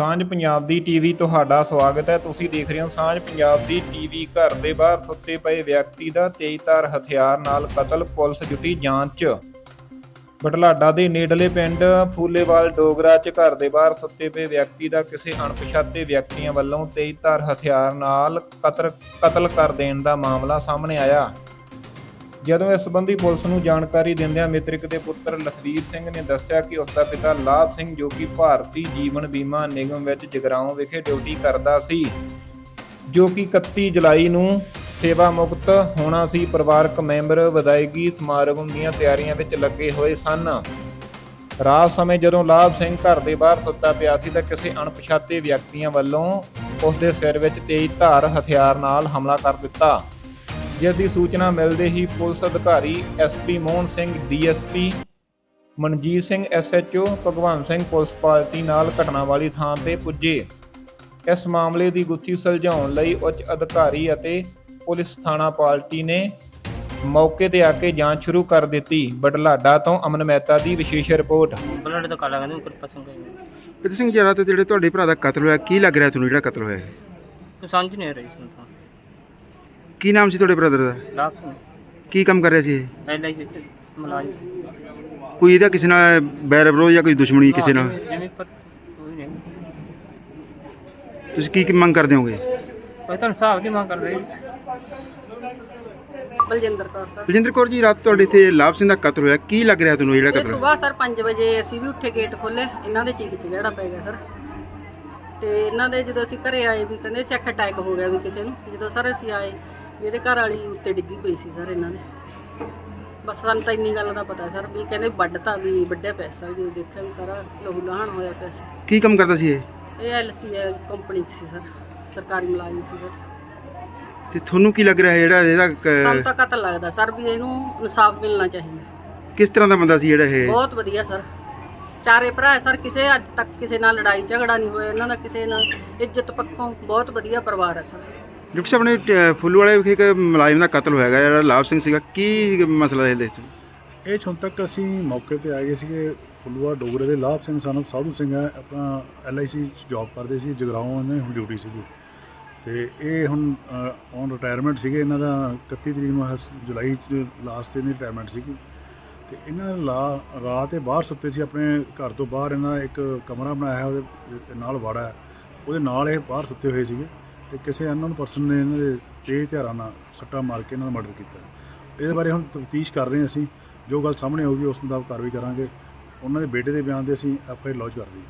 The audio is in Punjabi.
ਸਾਂਝ ਪੰਜਾਬ ਦੀ ਟੀਵੀ ਤੁਹਾਡਾ ਸਵਾਗਤ ਹੈ। ਤੁਸੀਂ ਦੇਖ ਰਹੇ ਹੋ ਸਾਂਝ ਪੰਜਾਬ ਦੀ ਟੀਵੀ। ਘਰ ਦੇ ਬਾਹਰ ਸੁੱਤੇ ਪਏ ਵਿਅਕਤੀ ਦਾ ਤੇਜ਼ਧਾਰ ਹਥਿਆਰ ਨਾਲ ਕਤਲ, ਪੁਲਿਸ ਜੁਟੀ ਜਾਂਚ। ਬਟਲਾਡਾ ਦੇ ਨੇੜਲੇ ਪਿੰਡ ਫੂਲੇਵਾਲ ਡੋਗਰਾ 'ਚ ਘਰ ਦੇ ਬਾਹਰ ਸੁੱਤੇ ਪਏ ਵਿਅਕਤੀ ਦਾ ਕਿਸੇ ਅਣਪਛਾਤੇ ਵਿਅਕਤੀਆਂ ਵੱਲੋਂ ਤੇਜ਼ਧਾਰ ਹਥਿਆਰ ਨਾਲ ਕਤਲ ਕਤਲ ਕਰ ਦੇਣ ਦਾ ਮਾਮਲਾ ਸਾਹਮਣੇ ਆਇਆ। ਜਦੋਂ ਇਸ ਸੰਬੰਧੀ ਪੁਲਿਸ ਨੂੰ ਜਾਣਕਾਰੀ ਦਿੰਦਿਆਂ ਮਿਤਰਿਕ ਦੇ ਪੁੱਤਰ ਲਖਵੀਰ ਸਿੰਘ ਨੇ ਦੱਸਿਆ ਕਿ ਉਸ ਦਾ ਪਿਤਾ ਲਾਭ ਸਿੰਘ ਜੋ ਕਿ ਭਾਰਤੀ ਜੀਵਨ ਬੀਮਾ ਨਿਗਮ ਵਿੱਚ ਜਗਰਾਓਂ ਵਿਖੇ ਡਿਊਟੀ ਕਰਦਾ ਸੀ, ਜੋ ਕਿ 31 ਜੁਲਾਈ ਨੂੰ ਸੇਵਾ ਮੁਕਤ ਹੋਣਾ ਸੀ, ਪਰਿਵਾਰਕ ਮੈਂਬਰ ਵਿਦਾਇਗੀ ਸਮਾਰੋਹ ਦੀਆਂ ਤਿਆਰੀਆਂ ਵਿੱਚ ਲੱਗੇ ਹੋਏ ਸਨ। ਰਾਤ ਸਮੇਂ ਜਦੋਂ ਲਾਭ ਸਿੰਘ ਘਰ ਦੇ ਬਾਹਰ ਸੁੱਤਾ ਪਿਆ ਸੀ ਤਾਂ ਕਿਸੇ ਅਣਪਛਾਤੇ ਵਿਅਕਤੀਆਂ ਵੱਲੋਂ ਉਸ ਦੇ ਸਿਰ ਵਿੱਚ ਤੇਜ਼ ਧਾਰ ਹਥਿਆਰ ਨਾਲ ਹਮਲਾ ਕਰ ਦਿੱਤਾ। ਜਿਸ ਦੀ ਸੂਚਨਾ ਮਿਲਦੇ ਹੀ ਪੁਲਿਸ ਅਧਿਕਾਰੀ SP Mohan Singh DSP Manjeet Singh SHO Bhagwan Singh police party ਨਾਲ ਘਟਨਾ ਵਾਲੀ ਥਾਂ ਤੇ ਪੁੱਜੇ। ਇਸ ਮਾਮਲੇ ਦੀ ਗੁੱਥੀ ਸੁਲਝਾਉਣ ਲਈ ਉੱਚ ਅਧਿਕਾਰੀ ਅਤੇ ਪੁਲਿਸ ਥਾਣਾ ਪਾਰਟੀ ਨੇ ਮੌਕੇ ਤੇ ਆ ਕੇ ਜਾਂਚ ਸ਼ੁਰੂ ਕਰ ਦਿੱਤੀ। ਬਡਲਾਡਾ ਤੋਂ ਅਮਨ ਮਹਿਤਾ ਦੀ ਵਿਸ਼ੇਸ਼ ਰਿਪੋਰਟ। ਬਲੱਡ ਤਾਂ ਕਾਲਾ ਉੱਪਰ ਪਸੰਦ ਕੋਈ ਪਿਤ ਸਿੰਘ ਜਰਾ ਤੇ ਜਿਹੜੇ ਤੁਹਾਡੇ ਭਰਾ ਦਾ ਕਤਲ ਹੋਇਆ ਕੀ ਲੱਗ ਰਿਹਾ ਤੁਹਾਨੂੰ? ਜਿਹੜਾ ਕਤਲ ਹੋਇਆ ਹੈ ਤੂੰ ਸਮਝ ਨਹੀਂ ਰਹੀ ਸੁਣ ਤਾਂ ਕੀ ਨਾਮ ਸੀ ਤੁਹਾਡੇ ਬ੍ਰਦਰ ਦਾ? ਲਾਭ ਸਿੰਘ ਕੀ ਕੰਮ ਕਰ ਰਿਹਾ ਸੀ ਇਹ? ਸੀ ਕੋਈ ਇਹਦਾ ਕਿਸੇ ਨਾਲ ਬੈਰ ਵਿਰੋਧ ਜਾਂ ਕੋਈ ਦੁਸ਼ਮਣੀ ਕਿਸੇ ਨਾਲ? ਜਿਵੇਂ ਪਰ ਕੋਈ ਨਹੀਂ। ਤੁਸੀਂ ਕੀ ਕੀ ਮੰਗ ਕਰਦੇ ਹੋਗੇ? ਕੋਈ ਤਾਂ ਹਿਸਾਬ ਦੀ ਮੰਗ ਕਰ ਰਹੀ ਬਲਜਿੰਦਰ ਕੌਰ ਸਰ। ਬਲਜਿੰਦਰ ਕੌਰ ਜੀ ਰਾਤ ਤੁਹਾਡੇ ਇੱਥੇ ਲਾਭ ਸਿੰਘ ਦਾ ਕਤਲ ਹੋਇਆ। ਕੀ ਲੱਗ ਰਿਹਾ ਤੁਹਾਨੂੰ ਜਿਹੜਾ ਇਹ ਕਤਲ? ਹੋਇਆ? ਸਵੇਰ ਸਰ 5 ਵਜੇ ਅਸੀਂ ਵੀ ਉੱਠੇ ਗੇਟ ਖੋਲੇ ਇਹਨਾਂ ਦੇ ਚੀਕ ਚਿਹੜਾ ਪੈ ਗਿਆ ਸਰ। ਤੇ ਇਹਨਾਂ ਦੇ ਜਦੋਂ ਅਸੀਂ ਘਰੇ ਆਏ ਵੀ ਕਹਿੰਦੇ ਸੀ ਅਟੈਕ ਹੋ ਗਿਆ ਵੀ ਕਿਸੇ ਨੂੰ। ਜਦੋਂ ਸਰ ਅਸੀਂ ਆਏ ਵੀ ਇਹਦੇ ਘਰ ਵਾਲੀ ਉੱਤੇ ਡਿੱਗੀ ਪਈ ਸੀ ਸਰ ਇਹਨਾਂ ਦੇ। ਬਸ ਸਾਨੂੰ ਤਾਂ ਇੰਨੀ ਗੱਲ ਦਾ ਪਤਾ ਸਰ ਵੀ ਕਹਿੰਦੇ ਵੱਢ ਤਾਂ ਵੀ ਵੱਡਿਆ ਪੈਸਾ ਜਦੋਂ ਦੇਖਿਆ ਵੀ ਸਾਰਾ ਲਹੂ ਲਹਾਨ ਹੋਇਆ ਪਿਆ ਸੀ। ਕੀ ਕੰਮ ਕਰਦਾ ਸੀ ਇਹ? ਇਹ ਐਲਸੀਐਲ ਕੰਪਨੀ 'ਚ ਸੀ ਸਰ ਸਰਕਾਰੀ ਮੁਲਾਜ਼ਮ ਸੀ ਸਰ। ਤੇ ਤੁਹਾਨੂੰ ਕੀ ਲੱਗ ਰਿਹਾ ਹੈ ਜਿਹੜਾ ਇਹਦਾ ਸਾਨੂੰ ਕ- ਤਾਂ ਕਤਲ ਲੱਗਦਾ ਸਰ ਵੀ ਇਹਨੂੰ ਇਨਸਾਫ ਮਿਲਣਾ ਚਾਹੀਦਾ। ਕਿਸ ਤਰ੍ਹਾਂ ਦਾ ਬੰਦਾ ਸੀ ਜਿਹੜਾ ਇਹ? ਬਹੁਤ ਵਧੀਆ ਸਰ। ਚਾਰੇ ਭਰਾ ਸਰ ਕਿਸੇ ਅੱਜ ਤੱਕ ਕਿਸੇ ਨਾਲ ਲੜਾਈ ਝਗੜਾ ਨਹੀਂ ਹੋਇਆ ਇਹਨਾਂ ਦਾ ਕਿਸੇ ਨਾਲ ਇੱਜ਼ਤ ਪੱਖੋਂ ਬਹੁਤ ਵਧੀਆ ਪਰਿਵਾਰ ਹੈ ਸਰ। ਡਿਪਟੀ ਸਾਹਿਬ ਨੇ ਟ- ਫੁੱਲੂ ਵਾਲੇ ਵਿਖੇ ਇੱਕ ਮੁਲਾਜ਼ਮ ਦਾ ਕਤਲ ਹੋਇਆ ਹੈਗਾ, ਜਿਹੜਾ ਲਾਭ ਸਿੰਘ ਸੀਗਾ। ਕੀ ਮਸਲਾ ਹੈ ਇਹਦੇ ਵਿੱਚ? ਇਹ 'ਚ ਹੁਣ ਤੱਕ ਅਸੀਂ ਮੌਕੇ ਤੇ ਆ ਗਏ ਸੀਗੇ ਫੁੱਲੂਆ ਡੋਗਰੇ ਦੇ ਲਾਭ ਸਿੰਘ, ਸਾਨੂੰ ਸਾਧੂ ਸਿੰਘ ਹੈ, ਆਪਣਾ ਐਲਆਈਸੀ ਜੌਬ ਕਰਦੇ ਸੀ ਜਗਰਾਓਂ ਇਹਨਾਂ ਦੀ ਹੁਣ ਡਿਊਟੀ ਸੀਗੀ। ਤੇ ਇਹ ਹੁਣ ਔਨ ਰਿਟਾਇਰਮੈਂਟ ਸੀਗੇ, ਇਹਨਾਂ ਦਾ 31 ਤਰੀਕ ਨੂੰ ਆਹ ਜੁਲਾਈ ਚ ਲਾਸਟ ਤੇ ਇਹਨਾਂ ਦੀ ਰਿਟਾਇਰਮੈਂਟ ਸੀਗੀ। ਤੇ ਇਹਨਾਂ ਲਾ ਰਾਤ 'ਤੇ ਬਾਹਰ ਸੁੱਤੇ ਸੀ, ਆਪਣੇ ਘਰ ਤੋਂ ਬਾਹਰ ਇਹਨਾਂ ਦਾ ਇੱਕ ਕਮਰਾ ਬਣਾਇਆ ਉਹਦੇ ਨਾਲ ਵਾੜਾ ਹੈ। ਉਹਦੇ ਨਾਲ ਇਹ ਬਾਹਰ ਸੁੱਤੇ ਹੋਏ ਸੀਗੇ। ਤੇ ਕਿਸੇ ਅਨਨੋਨ ਪਰਸਨ ਨੇ ਇਹਨਾਂ ਦੇ ਤੇਜ਼ ਹਥਿਆਰਾਂ ਨਾਲ ਸੱਟਾ ਮਾਰ ਕੇ ਇਹਨਾਂ ਦਾ ਮਰਡਰ ਕੀਤਾ। ਇਹਦੇ ਬਾਰੇ ਹੁਣ ਤਫਤੀਸ਼ ਕਰ ਰਹੇ ਅਸੀਂ। ਜੋ ਗੱਲ ਸਾਹਮਣੇ ਆਊਗੀ ਉਸ ਮੁਤਾਬਕ ਕਾਰਵਾਈ ਕਰਾਂਗੇ। ਉਹਨਾਂ ਦੇ ਬੇਟੇ ਦੇ ਬਿਆਨ ਤੇ ਅਸੀਂ ਐਫ ਆਈ ਲੌਂਚ ਕਰ ਰਹੀ